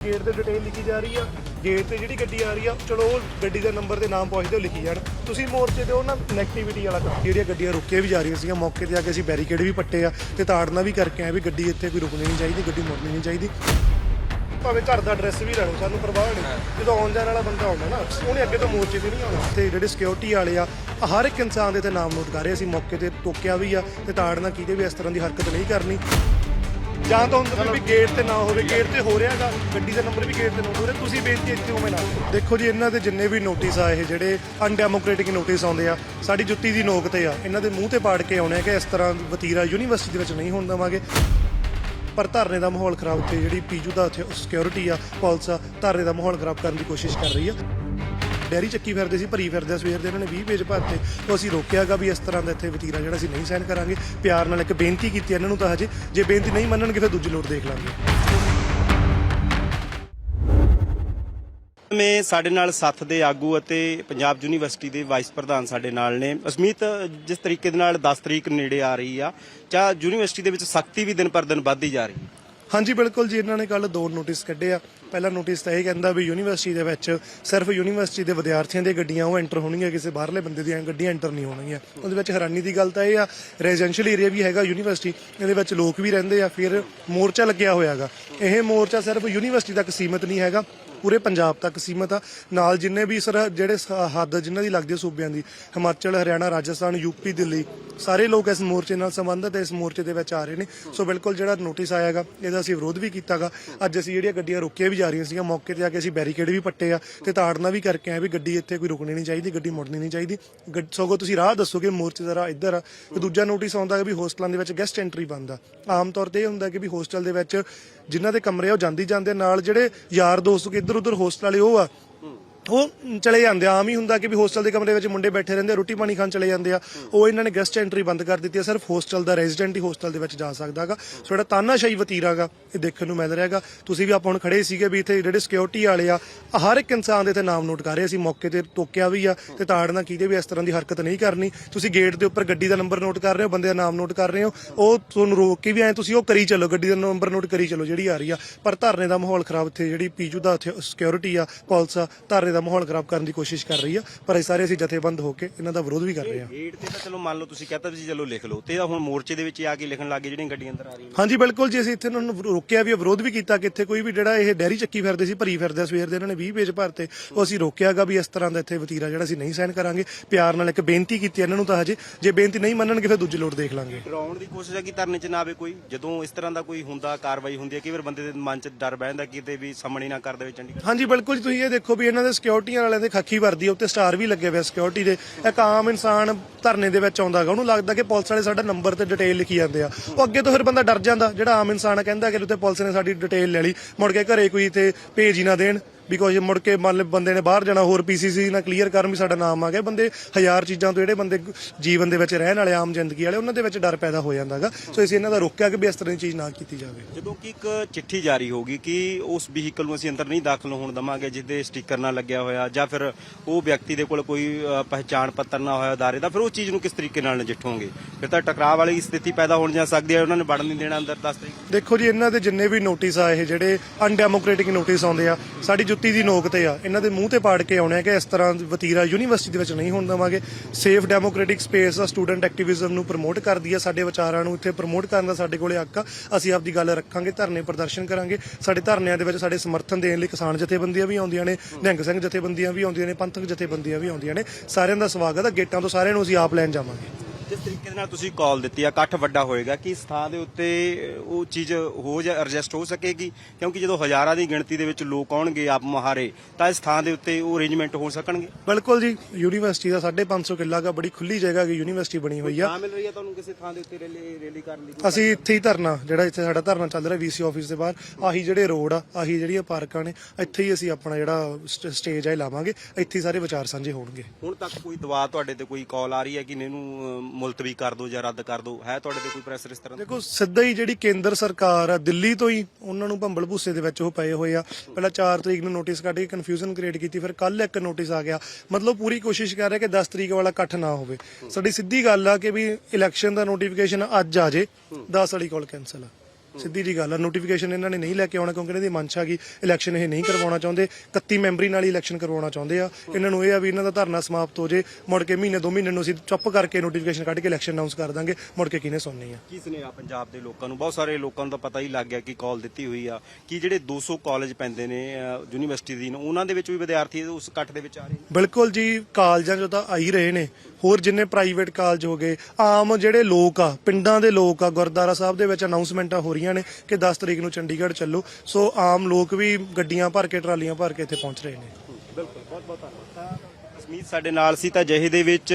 Gate ਤੇ detail ਲਿਖੀ ਜਾ ਰਹੀ ਆ ਗੇਟ ਤੇ ਜਿਹੜੀ ਗੱਡੀ ਆ ਰਹੀ ਆ, ਚਲੋ ਉਹ ਗੱਡੀ ਦੇ ਨੰਬਰ 'ਤੇ ਨਾਮ ਪਹੁੰਚਦੇ ਹੋ ਲਿਖੀ ਜਾਣ। ਤੁਸੀਂ ਮੋਰਚੇ ਤੇ ਉਹ ਨਾ ਨੈਗੇਟਿਵਿਟੀ ਵਾਲਾ ਕੰਮ ਜਿਹੜੀਆਂ ਗੱਡੀਆਂ ਰੁਕੀਆਂ ਵੀ ਜਾ ਰਹੀਆਂ ਸੀਗੀਆਂ, ਮੌਕੇ ਤੇ ਆ ਕੇ ਅਸੀਂ ਬੈਰੀਕੇਡ ਵੀ ਪੱਟੇ ਆ ਤੇ ਤਾੜਨਾ ਵੀ ਕਰਕੇ ਆ ਵੀ ਗੱਡੀ ਇੱਥੇ ਕੋਈ ਰੁਕਣੀ ਨਹੀਂ ਚਾਹੀਦੀ, ਗੱਡੀ ਮੁੜਨੀ ਨਹੀਂ ਚਾਹੀਦੀ। ਭਾਵੇਂ ਘਰ ਦਾ ਐਡਰੈਸ ਵੀ ਲੈ ਸਾਨੂੰ ਪਰਵਾਹ ਨਹੀਂ। ਜਦੋਂ ਆਉਣ ਜਾਣ ਵਾਲਾ ਬੰਦਾ ਆਉਂਦਾ ਨਾ, ਉਹਨੇ ਅੱਗੇ ਤੋਂ ਮੋਰਚੇ ਤੇ ਨਹੀਂ ਆਉਣਾ। ਤੇ ਜਿਹੜੇ ਸਿਕਿਉਰਿਟੀ ਵਾਲੇ ਆ ਹਰ ਇੱਕ ਇਨਸਾਨ ਦੇ ਤੇ ਨਾਮ ਨੋਟ ਕਰ ਰਹੇ ਅਸੀਂ ਮੌਕੇ ਤੇ ਟੋਕਿਆ ਵੀ ਆ ਤੇ ਤਾੜਨਾ ਕਿਤੇ ਵੀ ਇਸ ਤਰ੍ਹਾਂ ਦੀ ਹਰਕਤ ਨਹੀਂ ਕਰਨੀ। ਜਾਂ ਤਾਂ ਹੁੰਦਾ ਵੀ ਗੇਟ ਤੇ ਨਾ ਹੋਵੇ ਗੇਟ ਤੇ ਹੋ ਰਿਹਾਗਾ, ਗੱਡੀ ਦਾ ਨੰਬਰ ਵੀ ਗੇਟ ਤੇ ਨਾ ਹੋ ਰਿਹਾ ਤੁਸੀਂ ਬੇਨਤੀ ਇੱਥੇ ਹੋਵੇਂ ਨਾ ਦੇਖੋ ਜੀ, ਇਹਨਾਂ ਦੇ ਜਿੰਨੇ ਵੀ ਨੋਟਿਸ ਆ ਇਹ ਜਿਹੜੇ ਅਨਡੈਮੋਕ੍ਰੈਟਿਕ ਨੋਟਿਸ ਆਉਂਦੇ ਆ, ਸਾਡੀ ਜੁੱਤੀ ਦੀ ਨੋਕ ਤੇ ਆ, ਇਹਨਾਂ ਦੇ ਮੂੰਹ ਤੇ ਪਾੜ ਕੇ ਆਉਣੇ ਆ ਕਿ ਇਸ ਤਰ੍ਹਾਂ ਵਤੀਰਾ ਯੂਨੀਵਰਸਿਟੀ ਦੇ ਵਿੱਚ ਨਹੀਂ ਹੋਣ ਦੇਵਾਂਗੇ। ਪਰ ਧਰਨੇ ਦਾ ਮਾਹੌਲ ਖਰਾਬ ਤੇ ਜਿਹੜੀ ਪੀਜੂ ਦਾ ਉੱਥੇ ਸਿਕਿਉਰਿਟੀ ਆ, ਪੁਲਿਸ ਆ, ਧਰਨੇ ਦਾ ਮਾਹੌਲ ਖਰਾਬ ਕਰਨ ਦੀ ਕੋਸ਼ਿਸ਼ ਕਰ ਰਹੀ ਆ। ਡੈਰੀ ਚੱਕੀ ਫਿਰਦੇ ਸੀ, ਭਰੀ ਫਿਰਦੇ ਸਵੇਰ ਦੇ, ਇਹਨਾਂ ਨੇ 20 ਪੇਜ ਭਰਤੇ। ਉਹ ਅਸੀਂ ਰੋਕਿਆਗਾ ਵੀ ਇਸ ਤਰ੍ਹਾਂ ਦਾ ਇੱਥੇ ਵਤੀਰਾ ਜਿਹੜਾ ਅਸੀਂ ਨਹੀਂ ਸਾਈਨ ਕਰਾਂਗੇ। ਪਿਆਰ ਨਾਲ ਇੱਕ ਬੇਨਤੀ ਕੀਤੀ ਇਹਨਾਂ ਨੂੰ ਤਾਂ ਹਜੇ। ਜੇ ਬੇਨਤੀ ਨਹੀਂ ਮੰਨਣਗੇ ਫਿਰ ਦੂਜੀ ਲੋਟ ਦੇਖ ਲਾਂਗੇ। ਮੇ ਸਾਡੇ ਨਾਲ ਸੱਥ ਦੇ ਆਗੂ ਅਤੇ ਪੰਜਾਬ ਯੂਨੀਵਰਸਿਟੀ ਦੇ ਵਾਈਸ ਪ੍ਰਧਾਨ ਸਾਡੇ ਨਾਲ ਨੇ। ਅਸਮੀਤ, ਜਿਸ ਤਰੀਕੇ ਦੇ ਨਾਲ 10 ਤਰੀਕ ਨੇੜੇ ਆ ਰਹੀ ਆ ਚਾ ਯੂਨੀਵਰਸਿਟੀ ਦੇ ਵਿੱਚ ਸਖਤੀ ਵੀ ਦਿਨ ਪਰ ਦਿਨ ਵੱਧਦੀ ਜਾ ਰਹੀ ਹੈ? ਹਾਂਜੀ, ਬਿਲਕੁਲ ਜੀ, ਇਹਨਾਂ ਨੇ ਕੱਲ ਦੋ ਨੋਟਿਸ ਕੱਢੇ ਆ। ਪਹਿਲਾ ਨੋਟਿਸ ਤਾਂ ਇਹ ਕਹਿੰਦਾ ਵੀ ਯੂਨੀਵਰਸਿਟੀ ਦੇ ਵਿੱਚ ਸਿਰਫ ਯੂਨੀਵਰਸਿਟੀ ਦੇ ਵਿਦਿਆਰਥੀਆਂ ਦੀਆਂ ਗੱਡੀਆਂ ਉਹ ਐਂਟਰ ਹੋਣਗੀਆਂ, ਕਿਸੇ ਬਾਹਰਲੇ ਬੰਦੇ ਦੀਆਂ ਗੱਡੀਆਂ ਐਂਟਰ ਨਹੀਂ ਹੋਣਗੀਆਂ। ਉਹਦੇ ਵਿੱਚ ਹੈਰਾਨੀ ਦੀ ਗੱਲ ਤਾਂ ਇਹ ਆ ਰੈਜ਼ੀਡੈਂਸ਼ੀਅਲ ਏਰੀਆ ਵੀ ਹੈਗਾ ਯੂਨੀਵਰਸਿਟੀ ਇਹਦੇ ਵਿੱਚ ਲੋਕ ਵੀ ਰਹਿੰਦੇ ਆ, ਫਿਰ ਮੋਰਚਾ ਲੱਗਿਆ ਹੋਇਆਗਾ ਇਹ ਮੋਰਚਾ ਸਿਰਫ ਯੂਨੀਵਰਸਿਟੀ ਤੱਕ ਸੀਮਿਤ ਨਹੀਂ ਹੈਗਾ ਪੂਰੇ ਪੰਜਾਬ ਤੱਕ ਸੀਮਤ ਆ। ਨਾਲ ਜਿੰਨੇ ਵੀ ਸਰ ਜਿਹੜੇ ਸ- ਹੱਦ ਜਿਨ੍ਹਾਂ ਦੀ ਲੱਗਦੀ ਹੈ ਸੂਬਿਆਂ ਦੀ, ਹਿਮਾਚਲ, ਹਰਿਆਣਾ, ਰਾਜਸਥਾਨ ਯੂਪੀ ਦਿੱਲੀ, ਸਾਰੇ ਲੋਕ ਇਸ ਮੋਰਚੇ ਨਾਲ ਸੰਬੰਧਿਤ ਇਸ ਮੋਰਚੇ ਦੇ ਵਿੱਚ ਆ ਰਹੇ ਨੇ। ਸੋ ਬਿਲਕੁਲ ਜਿਹੜਾ ਨੋਟਿਸ ਆਇਆਗਾ, ਇਹਦਾ ਅਸੀਂ ਵਿਰੋਧ ਵੀ ਕੀਤਾਗਾ। ਅੱਜ ਅਸੀਂ ਜਿਹੜੀਆਂ ਗੱਡੀਆਂ ਰੋਕੀਆਂ ਵੀ ਜਾ ਰਹੀਆਂ ਸੀਗੀਆਂ, ਮੌਕੇ ਤੇ ਆ ਕੇ ਅਸੀਂ ਬੈਰੀਕੇਡ ਵੀ ਪੱਟੇ ਆ ਤੇ ਤਾੜਨਾ ਵੀ ਕਰਕੇ ਆਏ ਵੀ ਗੱਡੀ ਇੱਥੇ ਕੋਈ ਰੁਕਣੀ ਨਹੀਂ ਚਾਹੀਦੀ, ਗੱਡੀ ਮੁੜਨੀ ਨਹੀਂ ਚਾਹੀਦੀ। ਗੱਡ- ਸਗੋਂ ਤੁਸੀਂ ਰਾਹ ਦੱਸੋਗੇ ਮੋਰਚੇ ਦਾ ਰਾਹ ਇੱਧਰ ਆ। ਤੇ ਦੂਜਾ ਨੋਟਿਸ ਆਉਂਦਾ ਹੈ ਵੀ ਹੋਸਟਲਾਂ ਦੇ ਵਿੱਚ ਗੈਸਟ ਐਂਟਰੀ ਬੰਦ ਆ। ਆਮ ਤੌਰ ਤੇ ਇਹ ਹੁੰਦਾ ਕਿ ਵੀ ਹੋਸਟਲ ਦੇ ਵਿੱਚ ਜਿਨ੍ਹਾਂ ਦੇ ਕਮਰੇ ਆ, ਉਹ ਜਾਂਦੀ ਜਾਂਦੇ ਨਾਲ ਜਿਹੜੇ ਯਾਰ ਦੋਸਤ ਇੱਧਰ ਉੱਧਰ ਹੋਸਟਲ ਵਾਲੇ ਉਹ ਆ ਉਹ ਚਲੇ ਜਾਂਦੇ ਆ। ਆਮ ਹੀ ਹੁੰਦਾ ਕਿ ਵੀ ਹੋਸਟਲ ਦੇ ਕਮਰੇ ਵਿੱਚ ਮੁੰਡੇ ਬੈਠੇ ਰਹਿੰਦੇ ਆ, ਰੋਟੀ ਪਾਣੀ ਖਾਣ ਚਲੇ ਜਾਂਦੇ ਆ। ਉਹ ਇਹਨਾਂ ਨੇ ਗੈਸਟ ਐਂਟਰੀ ਬੰਦ ਕਰ ਦਿੱਤੀ ਹੈ ਸਿਰਫ ਹੋਸਟਲ ਦਾ ਰੈਜ਼ੀਡੈਂਟ ਹੀ ਹੋਸਟਲ ਦੇ ਵਿੱਚ ਜਾ ਸਕਦਾ ਸਕਦਾਗਾ ਸੋ ਜਿਹੜਾ ਤਾਨਾਸ਼ਾਹੀ ਵਤੀਰਾ ਗਾ ਇਹ ਦੇਖਣ ਨੂੰ ਮਿਲ ਰਿਹਾ ਹੈਗਾ ਤੁਸੀਂ ਵੀ ਆਪਾਂ ਹੁਣ ਖੜੇ ਸੀਗੇ ਵੀ ਇੱਥੇ ਜਿਹੜੇ ਸਿਕਿਉਰਿਟੀ ਵਾਲੇ ਆ ਹਰ ਇੱਕ ਇਨਸਾਨ ਦੇ ਤੇ ਨਾਮ ਨੋਟ ਕਰ ਰਹੇ ਅਸੀਂ ਮੌਕੇ ਤੇ ਟੋਕਿਆ ਵੀ ਆ ਤੇ ਤਾੜਨਾ ਕਿਤੇ ਵੀ ਇਸ ਤਰ੍ਹਾਂ ਦੀ ਹਰਕਤ ਨਹੀਂ ਕਰਨੀ। ਤੁਸੀਂ ਗੇਟ ਦੇ ਉੱਪਰ ਗੱਡੀ ਦਾ ਨੰਬਰ ਨੋਟ ਕਰ ਰਹੇ ਹੋ ਬੰਦੇ ਦਾ ਨਾਮ ਨੋਟ ਕਰ ਰਹੇ ਹੋ। ਉਹ ਤੁਹਾਨੂੰ ਰੋਕ ਕੇ ਵੀ ਆਏ ਤੁਸੀਂ ਉਹ ਕਰੀ ਚੱਲੋ ਗੱਡੀ ਦਾ ਨੰਬਰ ਨੋਟ ਕਰੀ ਚੱਲੋ ਜਿਹੜੀ ਆ ਰਹੀ ਆ। ਪਰ ਧਰਨੇ ਦਾ ਮਾਹੌਲ ਖਰਾਬ ਇੱਥੇ ਜਿਹੜੀ ਪੀਜੂ ਦਾ ਉੱਥੇ ਸਿਕਿਉਰਿਟੀ ਆ ਪੁਲਿਸ ਆ ਧਰਨੇ ਦਾ ਮਾਹੌਲ ਖਰਾਬ ਕਰਨ ਦੀ ਕੋਸ਼ਿਸ਼ ਕਰ ਰਹੀ ਆ ਪਰ ਇਹ ਸਾਰੇ ਅਸੀਂ ਜਥੇਬੰਦ ਹੋ ਕੇ ਇਹਨਾਂ ਦਾ ਵਿਰੋਧ ਵੀ ਕਰ ਰਹੇ ਆ। ਗੇਟ ਤੇ ਤਾਂ ਚਲੋ ਮੰਨ ਲਓ ਤੁਸੀਂ ਕਹਤਾ ਤੁਸੀਂ ਚਲੋ ਲਿਖ ਲਓ ਤੇ ਇਹਦਾ ਹੁਣ ਮੋਰਚੇ ਦੇ ਵਿੱਚ ਆ ਕੇ ਲਿਖਣ ਲੱਗੇ ਜਿਹੜੀਆਂ ਗੱਡੀਆਂ ਅੰਦਰ ਆ ਰਹੀਆਂ ਹਾਂਜੀ ਬਿਲਕੁਲ ਜੀ ਅਸੀਂ ਇੱਥੇ ਉਹਨਾਂ ਨੂੰ ਰੋਕਿਆ ਵੀ ਆ, ਵਿਰੋਧ ਵੀ ਕੀਤਾ ਕਿ ਇੱਥੇ ਕੋਈ ਵੀ ਜਿਹੜਾ ਇਹ ਡੈਰੀ ਚੱਕੀ ਫਿਰਦੇ ਸੀ ਭਰੀ ਫਿਰਦੇ ਆ, ਸਵੇਰ ਦੇ ਇਹਨਾਂ ਨੇ 20 ਪੇਜ ਭਰਤੇ ਉਹ ਅਸੀਂ ਰੋਕਿਆਗਾ ਵੀ ਇਸ ਤਰ੍ਹਾਂ ਦਾ ਇੱਥੇ ਵਤੀਰਾ ਜਿਹੜਾ ਅਸੀਂ ਨਹੀਂ ਸਾਈਨ ਕਰਾਂਗੇ। ਪਿਆਰ ਨਾਲ ਇੱਕ ਬੇਨਤੀ ਕੀਤੀ ਇਹਨਾਂ ਨੂੰ ਤਾਂ ਹਜੇ ਜੇ ਬੇਨਤੀ ਨਹੀਂ ਮੰਨਣਗੇ ਫਿਰ ਦੂਜੀ ਲੋਟ ਦੇਖ ਲਾਂਗੇ। ਡਰਾਉਣ ਦੀ ਕੋਸ਼ਿਸ਼ ਹੈ ਕਿ ਧਰਨੇ 'ਚ ਨਾ ਆਵੇ ਕੋਈ ਜਦੋਂ ਇਸ ਤਰ੍ਹਾਂ ਦਾ ਕੋਈ ਹੁੰਦਾ ਕਾਰਵਾਈ ਹੁੰਦੀ ਹੈ ਕਈ ਵਾਰ ਬੰਦੇ ਦੇ ਮਨ 'ਚ ਡਰ ਬਹਿ ਜਾਂਦਾ ਕਿਤੇ ਵੀ ਸਾਹਮਣੇ ਨਾ ਕਰ ਦੇਵੇ ਚੰਡੀਗੜ੍ਹ। ਹਾਂਜੀ ਬਿਲਕੁਲ ਜੀ, ਤੁਸੀਂ ਇਹ ਦੇਖੋ ਵੀ ਇਹਨਾਂ ਦੇ ਸਿਕਿਉਰਿਟੀਆਂ ਵਾਲਿਆਂ ਦੇ ਖੱਖੀ ਵਰਦੀ ਆ, ਉੱਤੇ ਸਟਾਰ ਵੀ ਲੱਗੇ ਹੋਏ ਸਿਕਿਉਰਿਟੀ ਦੇ। ਇੱਕ ਆਮ ਇਨਸਾਨ ਧਰਨੇ ਦੇ ਵਿੱਚ ਆਉਂਦਾਗਾ ਉਹਨੂੰ ਲੱਗਦਾ ਕਿ ਪੁਲਿਸ ਵਾਲੇ ਸਾਡਾ ਨੰਬਰ ਤੇ ਡਿਟੇਲ ਲਿਖੀ ਜਾਂਦੇ ਆ। ਉਹ ਅੱਗੇ ਤੋਂ ਫਿਰ ਬੰਦਾ ਡਰ ਜਾਂਦਾ, ਜਿਹੜਾ ਆਮ ਇਨਸਾਨ ਆ ਕਹਿੰਦਾ ਕਿ ਉੱਤੇ ਪੁਲਿਸ ਨੇ ਸਾਡੀ ਡਿਟੇਲ ਲੈ ਲਈ, ਮੁੜ ਕੇ ਘਰੇ ਕੋਈ ਤੇ ਭੇਜ ਹੀ ਨਾ ਦੇਣ। ਬਿਕੋਜ਼ ਮੁੜ ਕੇ ਮੰਨ ਲਓ ਬੰਦੇ ਨੇ ਬਾਹਰ ਜਾਣਾ ਹੋਰ ਪੀਸੀਸੀ ਨਾਲ ਕਲੀਅਰ ਕਰਨ ਵੀ ਸਾਡਾ ਨਾਮ ਆ ਗਿਆ। ਬੰਦੇ ਹਜ਼ਾਰ ਚੀਜ਼ਾਂ ਤੋਂ ਜਿਹੜੇ ਬੰਦੇ ਜੀਵਨ ਦੇ ਵਿੱਚ ਰਹਿਣ ਵਾਲੇ ਆਮ ਜ਼ਿੰਦਗੀ ਵਾਲੇ ਉਹਨਾਂ ਦੇ ਵਿੱਚ ਡਰ ਪੈਦਾ ਹੋ ਜਾਂਦਾਗਾ ਸੋ ਅਸੀਂ ਇਹਨਾਂ ਦਾ ਰੋਕਿਆ ਕਿ ਵੀ ਇਸ ਤਰ੍ਹਾਂ ਦੀ ਚੀਜ਼ ਨਾ ਕੀਤੀ ਜਾਵੇ। ਜਦੋਂ ਕਿ ਇੱਕ ਚਿੱਠੀ ਜਾਰੀ ਹੋਗੀ ਕਿ ਉਸ ਵਹੀਕਲ ਨੂੰ ਅਸੀਂ ਅੰਦਰ ਨਹੀਂ ਦਾਖਲ ਹੋਣ ਦਵਾਂਗੇ ਜਿਹਦੇ ਸਟicker ਨਾ ਲੱਗਿਆ ਹੋਇਆ ਜਾਂ ਫਿਰ ਉਹ ਵਿਅਕਤੀ ਦੇ ਕੋਲ ਕੋਈ ਪਹਿਚਾਣ ਪੱਤਰ ਨਾ ਹੋਇਆ ਅਦਾਰੇ ਦਾ ਫਿਰ ਉਸ ਚੀਜ਼ ਨੂੰ ਕਿਸ ਤਰੀਕੇ ਨਾਲ ਨਜਿੱਠੋਗੇ? ਫਿਰ ਤਾਂ ਟਕਰਾਅ ਵਾਲੀ ਸਥਿਤੀ ਪੈਦਾ ਹੋਣ ਜਾ ਸਕਦੀ ਹੈ ਉਹਨਾਂ ਨੇ ਵੜਨ ਨਹੀਂ ਦੇਣਾ ਅੰਦਰ 10 ਤਰੀਕ ਦੇਖੋ ਜੀ ਇਹਨਾਂ ਦੇ ਜਿੰਨੇ ਵੀ ਨੋਟਿਸ ਆ ਇਹ ਜਿਹੜੇ ਅਨਡੈਮੋਕ੍ਰੈਟਿਕ ਨੋਟਿਸ ਆਉਂਦੇ ਆ ਸਾਡੀ ਜੁੱਤੀ ਦੀ ਨੋਕ ਤੇ ਆ। ਇਹਨਾਂ ਦੇ ਮੂੰਹ ਤੇ ਪਾੜ ਕੇ ਆਉਣੇ ਆ ਕਿ ਇਸ ਤਰ੍ਹਾਂ ਵਤੀਰਾ ਯੂਨੀਵਰਸਿਟੀ ਦੇ ਵਿੱਚ ਨਹੀਂ ਹੋਣ ਦੇਵਾਂਗੇ। Safe democratic space a student activism ਨੂੰ ਪ੍ਰਮੋਟ ਕਰਦੀ ਆ ਸਾਡੇ ਵਿਚਾਰਾਂ ਨੂੰ। ਇੱਥੇ ਪ੍ਰਮੋਟ ਕਰਨ ਦਾ ਸਾਡੇ ਕੋਲੇ ਹੱਕ ਆ। ਅਸੀਂ ਆਪਦੀ ਗੱਲ ਰੱਖਾਂਗੇ, ਧਰਨੇ ਪ੍ਰਦਰਸ਼ਨ ਕਰਾਂਗੇ। ਸਾਡੇ ਧਰਨਿਆਂ ਦੇ ਵਿੱਚ ਸਾਡੇ ਸਮਰਥਨ ਦੇਣ ਲਈ ਕਿਸਾਨ ਜਥੇਬੰਦੀਆਂ ਵੀ ਆਉਂਦੀਆਂ ਨੇ, ਨਿਹੰਗ ਸਿੰਘ ਜਥੇਬੰਦੀਆਂ ਵੀ ਆਉਂਦੀਆਂ ਨੇ, ਪੰਥਕ ਜਥੇਬੰਦੀਆਂ ਵੀ ਆਉਂਦੀਆਂ ਨੇ। ਸਾਰਿਆਂ ਦਾ ਸਵਾਗਤ ਆ। ਗੇਟਾਂ ਤੋਂ ਸਾਰਿਆਂ ਨੂੰ ਅਸੀਂ ਆਪ ਲੈਣ ਜਾਵਾਂਗੇ। ਜਿਸ ਤਰੀਕੇ ਦੇ ਨਾਲ ਤੁਸੀਂ ਕਾਲ ਦਿੱਤੀ ਆ ਇਕੱਠ ਵੱਡਾ ਹੋਏਗਾ ਕਿ ਇਸ ਥਾਂ ਦੇ ਉੱਤੇ ਉਹ ਚੀਜ਼ ਹੋ ਜਾ ਐਡਜਸਟ ਹੋ ਸਕੇਗੀ? ਕਿਉਂਕਿ ਜਦੋਂ ਹਜ਼ਾਰਾਂ ਦੀ ਗਿਣਤੀ ਦੇ ਵਿੱਚ ਲੋਕ ਆਉਣਗੇ ਆਪ ਮੁਹਾਰੇ ਤਾਂ ਇਸ ਥਾਂ ਦੇ ਉੱਤੇ ਉਹ ਅਰੇਂਜਮੈਂਟ ਹੋ ਸਕਣਗੇ? ਬਿਲਕੁਲ ਜੀ ਯੂਨੀਵਰਸਿਟੀ ਦਾ 550 ਕਿੱਲਾ ਦਾ ਬੜੀ ਖੁੱਲੀ ਜਗ੍ਹਾ ਦੀ ਯੂਨੀਵਰਸਿਟੀ ਬਣੀ ਹੋਈ ਆ। ਨਾ ਮਿਲ ਰਹੀ ਹੈ ਤੁਹਾਨੂੰ ਕਿਸੇ ਥਾਂ ਦੇ ਉੱਤੇ ਰੈਲੀ ਰੈਲੀ ਕਰਨ ਦੀ ਅਸੀਂ ਇੱਥੇ ਹੀ ਧਰਨਾ ਜਿਹੜਾ ਇੱਥੇ ਸਾਡਾ ਧਰਨਾ ਚੱਲ ਰਿਹਾ ਵੀਸੀ ਆਫਿਸ ਦੇ ਬਾਹਰ ਆਹੀ ਜਿਹੜੇ ਰੋਡ ਆ ਆਹੀ ਜਿਹੜੀਆਂ ਪਾਰਕਾਂ ਨੇ ਇੱਥੇ ਹੀ ਅਸੀਂ ਆਪਣਾ ਜਿਹੜਾ ਸਟ- ਸਟੇਜ ਆ ਇਹ ਲਾਵਾਂਗੇ ਇੱਥੇ ਹੀ ਸਾਰੇ ਵਿਚਾਰ ਸਾਂਝੇ ਹੋਣਗੇ। ਹੁਣ ਤੱਕ ਕੋਈ ਦਵਾ ਤੁਹਾਡੇ ਤੇ ਕੋਈ ਕਾਲ ਆ ਰਹੀ ਹੈ ਕਿ ਇਹਨੂੰ ਅਹ, ਮੁਲਤਵੀ ਕਰ ਦਿਓ ਜਾਂ ਰੱਦ ਕਰ ਦਿਓ ਹੈ ਤੁਹਾਡੇ ਤੇ ਕੋਈ ਪ੍ਰੈਸ਼ਰ ਇਸ ਤਰ੍ਹਾਂ ਦਾ? ਦੇਖੋ, ਸਿੱਧਾ ਹੀ ਜਿਹੜੀ ਕੇਂਦਰ ਸਰਕਾਰ ਆ, ਦਿੱਲੀ ਤੋਂ ਹੀ ਉਹਨਾਂ ਨੂੰ ਭੰਬਲ ਭੂਸੇ ਦੇ ਵਿੱਚ ਉਹ ਪਏ ਹੋਏ ਆ। ਪਹਿਲਾਂ 4 ਤਰੀਕ ਨੂੰ ਨੋਟਿਸ ਕੱਢ ਕੇ ਕਨਫਿਊਜ਼ਨ ਕ੍ਰੀਏਟ ਕੀਤੀ, ਫਿਰ ਕੱਲ ਇੱਕ ਨੋਟਿਸ ਆ ਗਿਆ। ਮਤਲਬ ਪੂਰੀ ਕੋਸ਼ਿਸ਼ ਕਰ ਰਹੇ ਕਿ 10 ਤਰੀਕ ਵਾਲਾ ਇਕੱਠ ਨਾ ਹੋਵੇ। ਸਾਡੀ ਸਿੱਧੀ ਗੱਲ ਆ ਕਿ ਵੀ ਇਲੈਕਸ਼ਨ ਦਾ ਨੋਟੀਫਿਕੇਸ਼ਨ ਅੱਜ ਆ ਜੇ 10 ਵਾਲੀ ਕਾਲ ਕੈਨਸਲ ਆ। ਸਿੱਧੀ ਜੀ ਗੱਲ ਆ ਨੋਟੀਫਿਕੇਸ਼ਨ ਇਹਨਾਂ ਨੇ ਨਹੀਂ ਲੈ ਕੇ ਆਉਣਾ ਕਿਉਂਕਿ ਇਹਨਾਂ ਦੀ ਮਨਸ਼ਾ ਗਈ ਇਲੈਕਸ਼ਨ ਇਹ ਨਹੀਂ ਕਰਵਾਉਣਾ ਚਾਹੁੰਦੇ 31 ਮੈਂਬਰੀ ਨਾਲ ਹੀ ਇਲੈਕਸ਼ਨ ਕਰਵਾਉਣਾ ਚਾਹੁੰਦੇ ਆ। ਇਹਨਾਂ ਨੂੰ ਇਹ ਆ ਵੀ ਇਹਨਾਂ ਦਾ ਧਰਨਾ ਸਮਾਪਤ ਹੋ ਜੇ ਮੁੜ ਕੇ ਮਹੀਨੇ ਦੋ ਮਹੀਨੇ ਨੂੰ ਅਸੀਂ ਚੁੱਪ ਕਰਕੇ ਨੋਟੀਫਿਕੇਸ਼ਨ ਕੱਢ ਕੇ ਇਲੈਕਸ਼ਨ ਅਨਾਉਂਸ ਕਰ ਦਾਂਗੇ ਮੁੜ ਕੇ ਕਿਹਨੇ ਸੁਣਨੀ ਆ? ਕੀ ਸੁਨੇਹਾ ਪੰਜਾਬ ਦੇ ਲੋਕਾਂ ਨੂੰ? ਬਹੁਤ ਸਾਰੇ ਲੋਕਾਂ ਨੂੰ ਤਾਂ ਪਤਾ ਹੀ ਲੱਗ ਗਿਆ ਕਿ ਕਾਲ ਦਿੱਤੀ ਹੋਈ ਆ ਕਿ ਜਿਹੜੇ 200 ਕਾਲਜ ਪੈਂਦੇ ਨੇ ਯੂਨੀਵਰਸਿਟੀ ਦੀ ਉਹਨਾਂ ਦੇ ਵਿੱਚ ਵੀ ਵਿਦਿਆਰਥੀ ਉਸ ਇਕੱਠ ਦੇ ਵਿੱਚ ਆ ਰਹੇ ਨੇ। ਬਿਲਕੁਲ ਜੀ ਕਾਲਜਾਂ 'ਚ ਤਾਂ ਆ ਹੀ ਰਹੇ ਨੇ। ਹੋਰ ਜਿੰਨੇ ਪ੍ਰਾਈਵੇਟ ਕਾਲਜ ਹੋ ਗਏ, ਆਮ ਜਿਹੜੇ ਲੋਕ ਆ, ਪਿੰਡਾਂ ਦੇ ਲੋਕ ਆ, ਗੁਰਦੁਆਰਾ ਸਾਹਿਬ ਦੇ ਵਿੱਚ ਅਨਾਉਂਸਮੈਂਟਾਂ ਹੋ ਰਹੀਆਂ ਨੇ ਕਿ 10 ਤਰੀਕ ਨੂੰ ਚੰਡੀਗੜ੍ਹ ਚੱਲੋ। ਸੋ ਆਮ ਲੋਕ ਵੀ ਗੱਡੀਆਂ ਭਰ ਕੇ, ਟਰਾਲੀਆਂ ਭਰ ਕੇ ਇੱਥੇ ਪਹੁੰਚ ਰਹੇ ਨੇ। ਬਿਲਕੁਲ ਬਹੁਤ ਬਹੁਤ ਧੰਨਵਾਦ। ਸਮੀਤ ਸਾਡੇ ਨਾਲ ਸੀ ਤਾਂ ਜਿਹੇ ਦੇ ਵਿੱਚ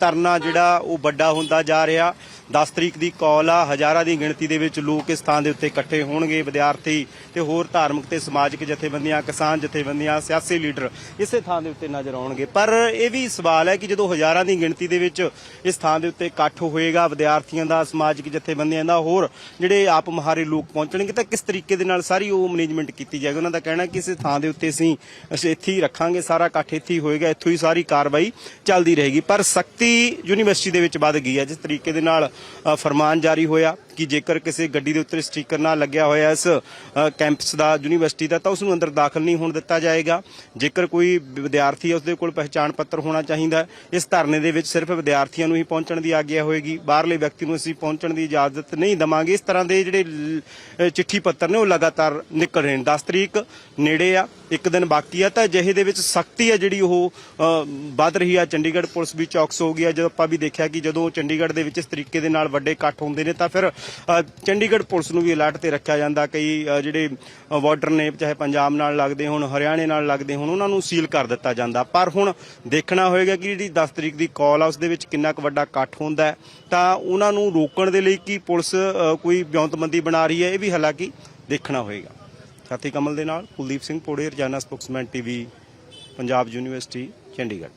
ਧਰਨਾ ਜਿਹੜਾ ਉਹ ਵੱਡਾ ਹੁੰਦਾ ਜਾ ਰਿਹਾ। 10 ਤਰੀਕ ਦੀ ਕਾਲ ਆ, ਹਜ਼ਾਰਾਂ ਦੀ ਗਿਣਤੀ ਦੇ ਵਿੱਚ ਲੋਕ ਇਸ ਥਾਂ ਦੇ ਉੱਤੇ ਇਕੱਠੇ ਹੋਣਗੇ, ਵਿਦਿਆਰਥੀ ਤੇ ਹੋਰ ਧਾਰਮਿਕ ਤੇ ਸਮਾਜਿਕ ਜਥੇਬੰਦੀਆਂ, ਕਿਸਾਨ ਜਥੇਬੰਦੀਆਂ, ਸਿਆਸੀ ਲੀਡਰ ਇਸੇ ਥਾਂ ਦੇ ਉੱਤੇ ਨਜ਼ਰ ਆਉਣਗੇ। ਪਰ ਇਹ ਵੀ ਸਵਾਲ ਹੈ ਕਿ ਜਦੋਂ ਹਜ਼ਾਰਾਂ ਦੀ ਗਿਣਤੀ ਦੇ ਵਿੱਚ ਇਸ ਥਾਂ ਦੇ ਉੱਤੇ ਇਕੱਠ ਹੋਏਗਾ, ਵਿਦਿਆਰਥੀਆਂ ਦਾ, ਸਮਾਜਿਕ ਜਥੇਬੰਦੀਆਂ ਦਾ ਹੋਰ ਜਿਹੜੇ ਆਪ ਮਹਾਰੇ ਲੋਕ ਪਹੁੰਚਣਗੇ ਤਾਂ ਕਿਸ ਤਰੀਕੇ ਦੇ ਨਾਲ ਸਾਰੀ ਉਹ ਮੈਨੇਜਮੈਂਟ ਕੀਤੀ ਜਾਏਗੀ? ਉਹਨਾਂ ਦਾ ਕਹਿਣਾ ਕਿ ਇਸ ਥਾਂ ਦੇ ਉੱਤੇ ਅਸੀਂ ਅਸੀਂ ਇੱਥੇ ਹੀ ਰੱਖਾਂਗੇ, ਸਾਰਾ ਇਕੱਠ ਇੱਥੇ ਹੀ ਹੋਏਗਾ, ਇੱਥੋਂ ਹੀ ਸਾਰੀ ਕਾਰਵਾਈ ਚੱਲਦੀ ਰਹੇਗੀ। ਪਰ ਸਖਤੀ ਯੂਨੀਵਰਸਿਟੀ ਦੇ ਵਿੱਚ ਵੱਧ ਗਈ ਹੈ। ਜਿਸ ਤਰੀਕੇ ਦੇ ਨਾਲ ਫਰਮਾਨ ਜਾਰੀ ਹੋਇਆ। ਕਿ ਜੇਕਰ ਕਿਸੇ ਗੱਡੀ ਦੇ ਉੱਤੇ ਸਟicker ਨਾ ਲੱਗਿਆ ਹੋਇਆ ਇਸ ਕੈਂਪਸ ਦਾ, ਯੂਨੀਵਰਸਿਟੀ ਦਾ, ਤਾਂ ਉਸ ਨੂੰ ਅੰਦਰ ਦਾਖਲ ਨਹੀਂ ਹੋਣ ਦਿੱਤਾ ਜਾਏਗਾ। ਜੇਕਰ ਕੋਈ ਵਿਦਿਆਰਥੀ ਹੈ ਉਸ ਦੇ ਕੋਲ ਪਹਿਚਾਣ ਪੱਤਰ ਹੋਣਾ ਚਾਹੀਦਾ ਇਸ ਧਰਨੇ ਦੇ ਵਿੱਚ ਸਿਰਫ ਵਿਦਿਆਰਥੀਆਂ ਨੂੰ ਹੀ ਪਹੁੰਚਣ ਦੀ ਆਗਿਆ ਹੋਏਗੀ। ਬਾਹਰਲੇ ਵਿਅਕਤੀ ਨੂੰ ਅਸੀਂ ਪਹੁੰਚਣ ਦੀ ਇਜਾਜ਼ਤ ਨਹੀਂ ਦਵਾਂਗੇ। ਇਸ ਤਰ੍ਹਾਂ ਦੇ ਜਿਹੜੇ ਲ- ਚਿੱਠੀ ਪੱਤਰ ਨੇ, ਉਹ ਲਗਾਤਾਰ ਨਿਕਲ ਰਹੇ ਨੇ। 10 ਤਰੀਕ ਨੇੜੇ ਆ, ਇੱਕ ਦਿਨ ਬਾਕੀ ਆ, ਤਾਂ ਅਜਿਹੇ ਦੇ ਵਿੱਚ ਸਖਤੀ ਆ ਜਿਹੜੀ ਉਹ ਵੱਧ ਰਹੀ ਆ। ਚੰਡੀਗੜ੍ਹ ਪੁਲਿਸ ਵੀ ਚੌਕਸ ਹੋ ਗਈ ਆ। ਜਦੋਂ ਆਪਾਂ ਵੀ ਦੇਖਿਆ ਕਿ ਜਦੋਂ ਚੰਡੀਗੜ੍ਹ ਦੇ ਵਿੱਚ ਇਸ ਤਰੀਕੇ ਦੇ ਨਾਲ ਵੱਡੇ ਇਕੱਠ ਹੁੰਦੇ ਨੇ, ਤਾਂ ਫਿਰ ਚੰਡੀਗੜ੍ਹ ਪੁਲਿਸ ਨੂੰ ਵੀ ਅਲਰਟ ਤੇ ਰੱਖਿਆ ਜਾਂਦਾ ਕਈ ਅ, ਜਿਹੜੇ ਬਾਰਡਰ ਨੇ ਚਾਹੇ ਪੰਜਾਬ ਨਾਲ ਲੱਗਦੇ ਹੋਣ ਹਰਿਆਣੇ ਨਾਲ ਲੱਗਦੇ ਹੋਣ ਉਹਨਾਂ ਨੂੰ ਸੀਲ ਕਰ ਦਿੱਤਾ ਜਾਂਦਾ। ਪਰ ਹੁਣ ਦੇਖਣਾ ਹੋਏਗਾ ਕਿ ਜਿਹੜੀ 10 ਤਰੀਕ ਦੀ ਕਾਲ ਆ ਉਸ ਦੇ ਵਿੱਚ ਕਿੰਨਾ ਕੁ ਵੱਡਾ ਇਕੱਠ ਹੁੰਦਾ ਹੈ। ਤਾਂ ਉਹਨਾਂ ਨੂੰ ਰੋਕਣ ਦੇ ਲਈ ਕੀ ਪੁਲਿਸ ਅ, ਕੋਈ ਬਿਉਂਤਬੰਦੀ ਬਣਾ ਰਹੀ ਹੈ ਇਹ ਵੀ ਹਾਲਾਂਕਿ ਦੇਖਣਾ ਹੋਏਗਾ। ਸਾਥੀ ਕਮਲ ਦੇ ਨਾਲ Kuldeep Singh ਪੋੜੇ Rozana Spokesman TV Punjab University Chandigarh.